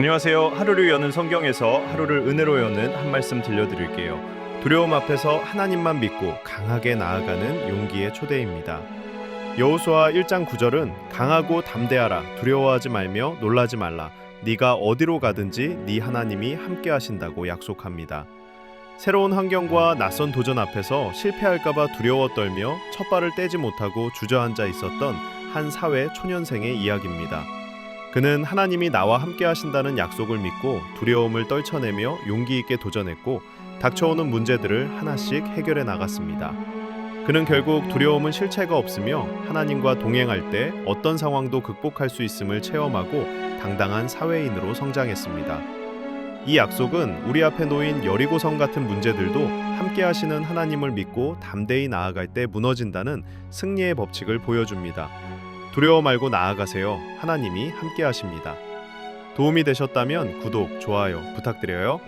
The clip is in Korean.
안녕하세요. 하루를 여는 성경에서 하루를 은혜로 여는 한 말씀 들려드릴게요. 두려움 앞에서 하나님만 믿고 강하게 나아가는 용기의 초대입니다. 여호수아 1장 9절은 강하고 담대하라 두려워하지 말며 놀라지 말라 네가 어디로 가든지 네 하나님이 함께 하신다고 약속합니다. 새로운 환경과 낯선 도전 앞에서 실패할까봐 두려워 떨며 첫 발을 떼지 못하고 주저앉아 있었던 한 사회 초년생의 이야기입니다. 그는 하나님이 나와 함께 하신다는 약속을 믿고 두려움을 떨쳐내며 용기 있게 도전했고 닥쳐오는 문제들을 하나씩 해결해 나갔습니다. 그는 결국 두려움은 실체가 없으며 하나님과 동행할 때 어떤 상황도 극복할 수 있음을 체험하고 당당한 사회인으로 성장했습니다. 이 약속은 우리 앞에 놓인 여리고성 같은 문제들도 함께 하시는 하나님을 믿고 담대히 나아갈 때 무너진다는 승리의 법칙을 보여줍니다. 두려워 말고 나아가세요. 하나님이 함께 하십니다. 도움이 되셨다면 구독, 좋아요 부탁드려요.